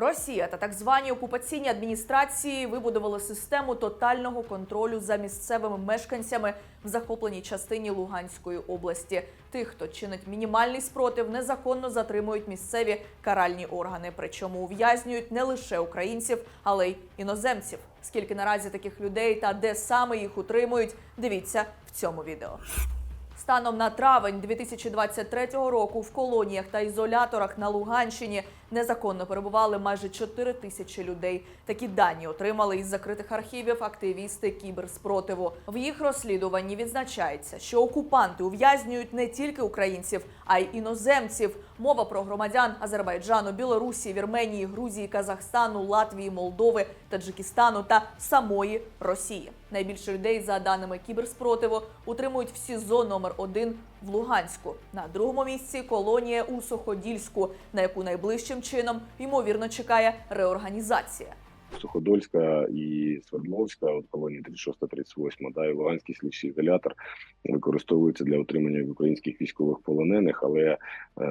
Росія та так звані окупаційні адміністрації вибудували систему тотального контролю за місцевими мешканцями в захопленій частині Луганської області. Тих, хто чинить мінімальний спротив, незаконно затримують місцеві каральні органи. Причому ув'язнюють не лише українців, але й іноземців. Скільки наразі таких людей та де саме їх утримують, дивіться в цьому відео. Станом на травень 2023 року в колоніях та ізоляторах на Луганщині незаконно перебували майже 4 тисячі людей. Такі дані отримали із закритих архівів активісти кіберспротиву. В їх розслідуванні відзначається, що окупанти ув'язнюють не тільки українців, а й іноземців. Мова про громадян Азербайджану, Білорусі, Вірменії, Грузії, Казахстану, Латвії, Молдови, Таджикистану та самої Росії. Найбільше людей, за даними кіберспротиву, утримують в СІЗО номер 1 в Луганську. На другому місці колонія у Суходільську, на яку найближчим чином ймовірно чекає реорганізація. Суходольська і Свердловська, от колонії 36-38, да, і Луганський слідчий ізолятор використовуються для отримання українських військових полонених. Але е,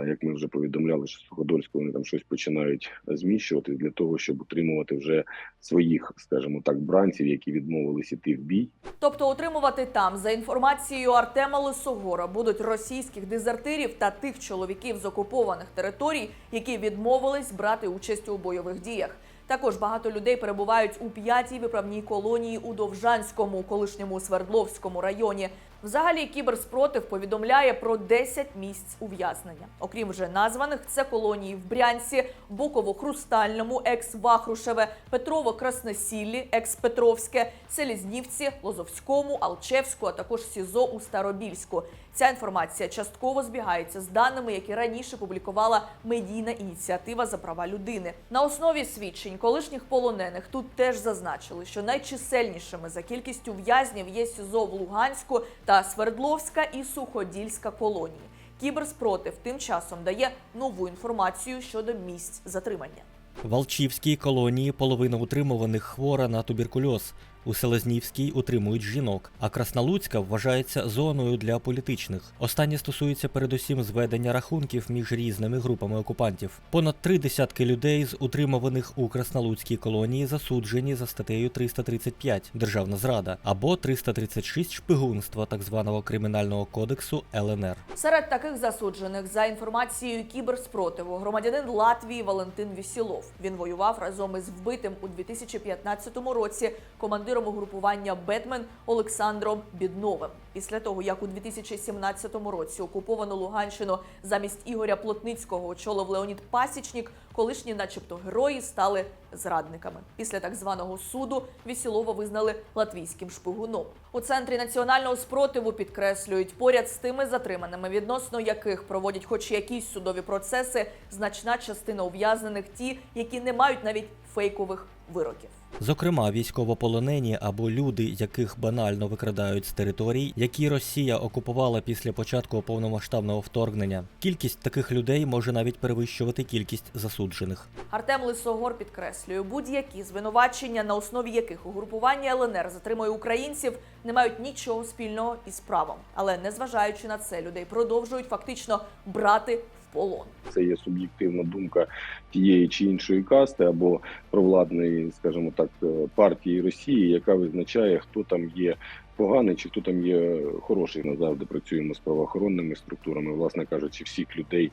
як ми вже повідомляли, що Суходольську вони там щось починають зміщувати для того, щоб утримувати вже своїх, скажімо так, бранців, які відмовились іти в бій. Тобто утримувати там, за інформацією Артема Лисогора, будуть російських дезертирів та тих чоловіків з окупованих територій, які відмовились брати участь у бойових діях. Також багато людей перебувають у п'ятій виправній колонії у Довжанському, колишньому Свердловському районі. Взагалі, кіберспротив повідомляє про 10 місць ув'язнення. Окрім вже названих, це колонії в Брянці, Буково-Хрустальному, екс-Вахрушеве, Петрово-Красносіллі, екс-Петровське, Селізнівці, Лозовському, Алчевську, а також СІЗО у Старобільську. Ця інформація частково збігається з даними, які раніше публікувала медійна ініціатива за права людини. На основі свідчень колишніх полонених тут теж зазначили, що найчисельнішими за кількістю в'язнів є СІЗО в Луганську та Свердловська і Суходільська колонії. Кіберспротив тим часом дає нову інформацію щодо місць затримання. В Алчівській колонії половина утримуваних хвора на туберкульоз. У Селезнівській утримують жінок, а Краснолуцька вважається зоною для політичних. Останнє стосується передусім зведення рахунків між різними групами окупантів. Понад три десятки людей з утримуваних у Краснолуцькій колонії засуджені за статтею 335 державна зрада або 336 шпигунства так званого кримінального кодексу ЛНР. Серед таких засуджених за інформацією кіберспротиву громадянин Латвії Валентин Вісілов. Він воював разом із вбитим у 2015 році командиром угрупування Бетмен Олександром Бідновим. Після того, як у 2017 році окуповану Луганщину замість Ігоря Плотницького очолив Леонід Пасічнік, колишні, начебто, герої стали зрадниками. Після так званого суду Вісілова визнали латвійським шпигуном. У центрі національного спротиву підкреслюють поряд з тими затриманими, відносно яких проводять хоч якісь судові процеси, значна частина ув'язнених ті, які не мають навіть фейкових вироків. Зокрема, військовополонені або люди, яких банально викрадають з територій, які Росія окупувала після початку повномасштабного вторгнення. Кількість таких людей може навіть перевищувати кількість засуджених. Артем Лисогор підкреслює, будь-які звинувачення, на основі яких угрупування ЛНР затримує українців, не мають нічого спільного із правом. Але незважаючи на це, людей продовжують фактично брати полон. Це є суб'єктивна думка тієї чи іншої касти або провладної, скажімо так, е, партії Росії, яка визначає, хто там є поганий чи хто там є хороший. назавжди працюємо з правоохоронними структурами, власне кажучи, всіх людей.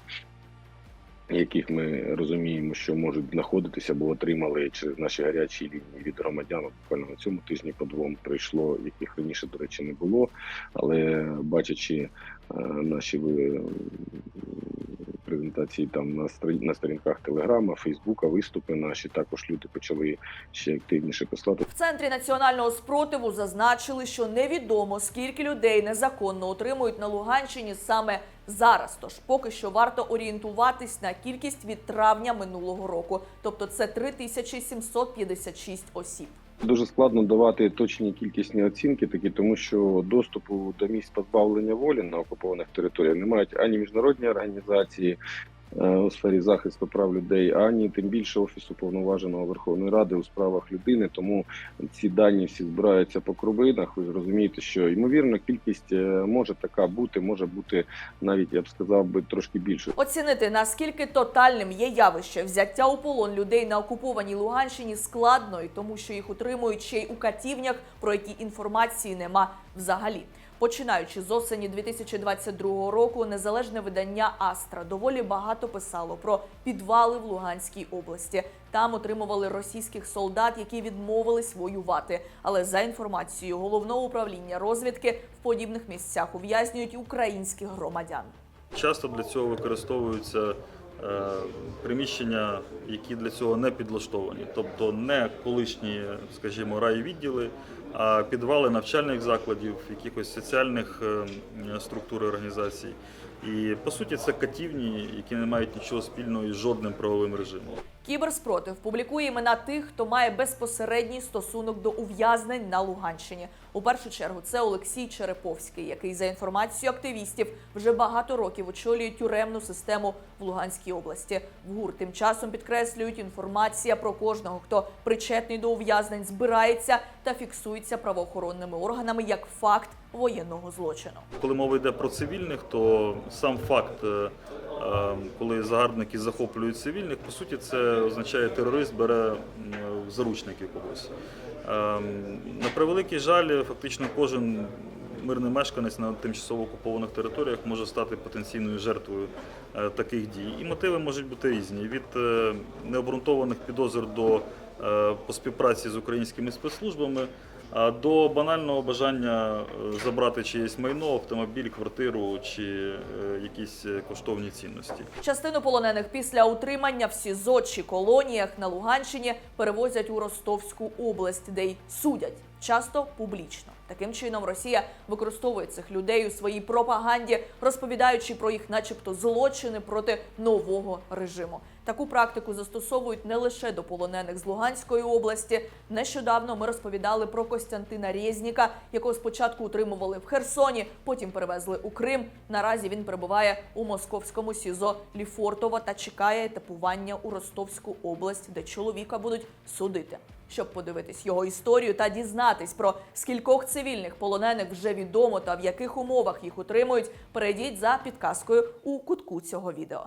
Яких ми розуміємо, що можуть знаходитися або отримали через наші гарячі лінії від громадян. Буквально на цьому тижні по двом прийшло, яких раніше, до речі, не було. Але бачачи е, наші презентації там на на сторінках Телеграма, Фейсбука, виступи наші також люди почали ще активніше послати. В центрі національного спротиву зазначили, що невідомо скільки людей незаконно отримують на Луганщині саме зараз. Тож поки що варто орієнтуватись на кількість від травня минулого року, тобто це 3756 осіб. Дуже складно давати точні кількісні оцінки, такі тому, що доступу до місць позбавлення волі на окупованих територіях не мають ані міжнародні організації, у сфері захисту прав людей, ані тим більше офісу повноваженого Верховної Ради у справах людини. Тому ці дані всі збираються по кровинах. Ви ж розумієте, що ймовірно кількість е, може така бути, може бути навіть я б сказав би трошки більше. Оцінити наскільки тотальним є явище взяття у полон людей на окупованій Луганщині складно, і тому що їх утримують ще й у катівнях, про які інформації нема взагалі. Починаючи з осені 2022 року, незалежне видання Астра доволі багато писало про підвали в Луганській області. Там отримували російських солдат, які відмовились воювати. Але за інформацією головного управління розвідки в подібних місцях ув'язнюють українських громадян. Часто для цього використовуються е, приміщення, які для цього не підлаштовані, тобто не колишні, скажімо, райвідділи, а підвали навчальних закладів, якихось соціальних е, структур організацій. І по суті, це катівні, які не мають нічого спільного із жодним правовим режимом. Кіберспротив публікує імена тих, хто має безпосередній стосунок до ув'язнень на Луганщині. У першу чергу це Олексій Череповський, який за інформацією активістів вже багато років очолює тюремну систему в Луганській області. В ГУР тим часом підкреслюють інформація про кожного, хто причетний до ув'язнень, збирається та фіксується правоохоронними органами як факт воєнного злочину. Коли мова йде про цивільних, то сам факт, е, е, коли загарбники захоплюють цивільних, по суті, це означає, терорист бере в заручники когось. Ем, На превеликий жаль, фактично кожен мирний мешканець на тимчасово окупованих територіях може стати потенційною жертвою е, таких дій. І мотиви можуть бути різні: від е, необґрунтованих підозр до по співпраці з українськими спецслужбами. А до банального бажання е, забрати чиєсь майно, автомобіль, квартиру чи е, якісь е, коштовні цінності. Частину полонених після утримання в СІЗО чи колоніях на Луганщині перевозять у Ростовську область, де й судять часто публічно. Таким чином, Росія використовує цих людей у своїй пропаганді, розповідаючи про їх, начебто, злочини проти нового режиму. Таку практику застосовують не лише до полонених з Луганської області. Нещодавно ми розповідали про Костянтина Резніка, якого спочатку утримували в Херсоні, потім перевезли у Крим. Наразі він перебуває у московському СІЗО Ліфортово та чекає етапування у Ростовську область, де чоловіка будуть судити. Щоб подивитись його історію та дізнатись про скількох цивільних полонених вже відомо та в яких умовах їх утримують, перейдіть за підказкою у кутку цього відео.